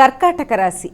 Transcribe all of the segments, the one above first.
కర్కాటక రాశి.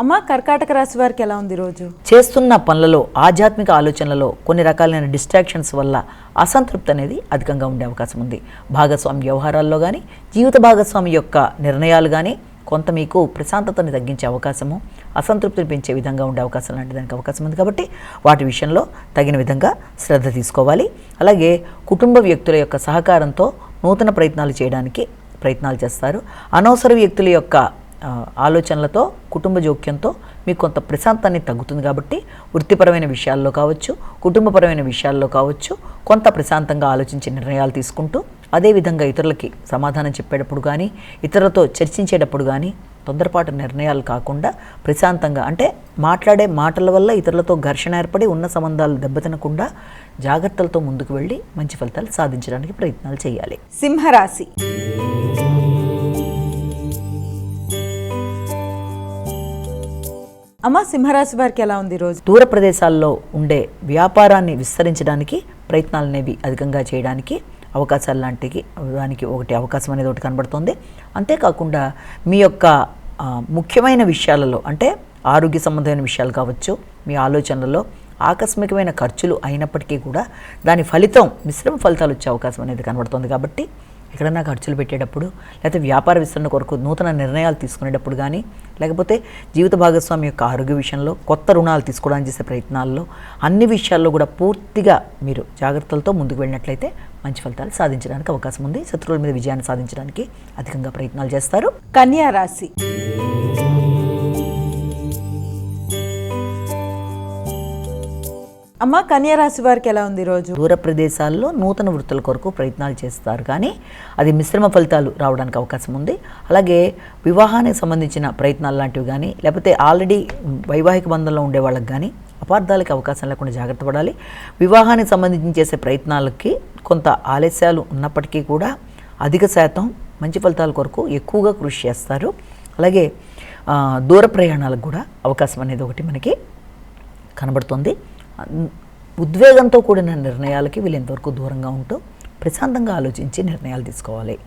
అమ్మా కర్కాటక రాశి వారికి ఎలా ఉంది రోజు చేస్తున్న పనులలో ఆధ్యాత్మిక ఆలోచనలలో కొన్ని రకాలైన డిస్ట్రాక్షన్స్ వల్ల అసంతృప్తి అనేది అధికంగా ఉండే అవకాశం ఉంది. భాగస్వామి వ్యవహారాల్లో కానీ జీవిత భాగస్వామి యొక్క నిర్ణయాలు కానీ కొంత మీకు ప్రశాంతతని తగ్గించే అవకాశము అసంతృప్తిని పెంచే విధంగా ఉండే అవకాశం లాంటి దానికి అవకాశం ఉంది. కాబట్టి వాటి విషయంలో తగిన విధంగా శ్రద్ధ తీసుకోవాలి. అలాగే కుటుంబ వ్యక్తుల యొక్క సహకారంతో నూతన ప్రయత్నాలు చేయడానికి ప్రయత్నాలు చేస్తారు. అనవసర వ్యక్తుల యొక్క ఆలోచనలతో కుటుంబ జోక్యంతో మీకు కొంత ప్రశాంతాన్ని తగ్గుతుంది కాబట్టి వృత్తిపరమైన విషయాల్లో కావచ్చు కుటుంబపరమైన విషయాల్లో కావచ్చు కొంత ప్రశాంతంగా ఆలోచించే నిర్ణయాలు తీసుకుంటూ అదేవిధంగా ఇతరులకి సమాధానం చెప్పేటప్పుడు కానీ ఇతరులతో చర్చించేటప్పుడు కానీ తొందరపాటు నిర్ణయాలు కాకుండా ప్రశాంతంగా అంటే మాట్లాడే మాటల వల్ల ఇతరులతో ఘర్షణ ఏర్పడి ఉన్న సంబంధాలు దెబ్బతినకుండా జాగ్రత్తలతో ముందుకు వెళ్ళి మంచి ఫలితాలు సాధించడానికి ప్రయత్నాలు చేయాలి. సింహరాశి. అమ్మా సింహరాశి వారికి ఎలా ఉంది రోజు? దూర ప్రదేశాల్లో ఉండే వ్యాపారాన్ని విస్తరించడానికి ప్రయత్నాలు అనేవి అధికంగా చేయడానికి అవకాశాలు లాంటివి దానికి ఒకటి అవకాశం అనేది ఒకటి కనబడుతుంది. అంతేకాకుండా మీ యొక్క ముఖ్యమైన విషయాలలో అంటే ఆరోగ్య సంబంధమైన విషయాలు కావచ్చు మీ ఆలోచనలలో ఆకస్మికమైన ఖర్చులు అయినప్పటికీ కూడా దాని ఫలితం మిశ్రమ ఫలితాలు వచ్చే అవకాశం అనేది కనబడుతుంది కాబట్టి ఎక్కడన్నా ఖర్చులు పెట్టేటప్పుడు లేకపోతే వ్యాపార విస్తరణ కొరకు నూతన నిర్ణయాలు తీసుకునేటప్పుడు కానీ లేకపోతే జీవిత భాగస్వామి యొక్క ఆరోగ్య విషయంలో కొత్త రుణాలు తీసుకోవడానికి చేసే ప్రయత్నాల్లో అన్ని విషయాల్లో కూడా పూర్తిగా మీరు జాగ్రత్తలతో ముందుకు వెళ్ళినట్లయితే మంచి ఫలితాలు సాధించడానికి అవకాశం ఉంది. శత్రువుల మీద విజయాన్ని సాధించడానికి అధికంగా ప్రయత్నాలు చేస్తారు. కన్యా రాశి. అమ్మ కన్యారాశి వారికి ఎలా ఉంది రోజు? దూర ప్రదేశాల్లో నూతన వృత్తుల కొరకు ప్రయత్నాలు చేస్తారు. కానీ అది మిశ్రమ ఫలితాలు రావడానికి అవకాశం ఉంది. అలాగే వివాహానికి సంబంధించిన ప్రయత్నాలు లాంటివి కానీ లేకపోతే ఆల్రెడీ వైవాహిక బంధంలో ఉండే వాళ్ళకి కానీ అపార్థాలకి అవకాశం లేకుండా జాగ్రత్త పడాలి. వివాహానికి సంబంధించి చేసే ప్రయత్నాలకి కొంత ఆలస్యాలు ఉన్నప్పటికీ కూడా అధిక శాతం మంచి ఫలితాల కొరకు ఎక్కువగా కృషి చేస్తారు. అలాగే దూర ప్రయాణాలకు కూడా అవకాశం అనేది ఒకటి మనకి కనబడుతుంది. ఉద్వేగంతో కూడిన నిర్ణయాలకి వీళ్ళు ఎంతవరకు దూరంగా ఉంటూ ప్రశాంతంగా ఆలోచించి నిర్ణయాలు తీసుకోవాలి.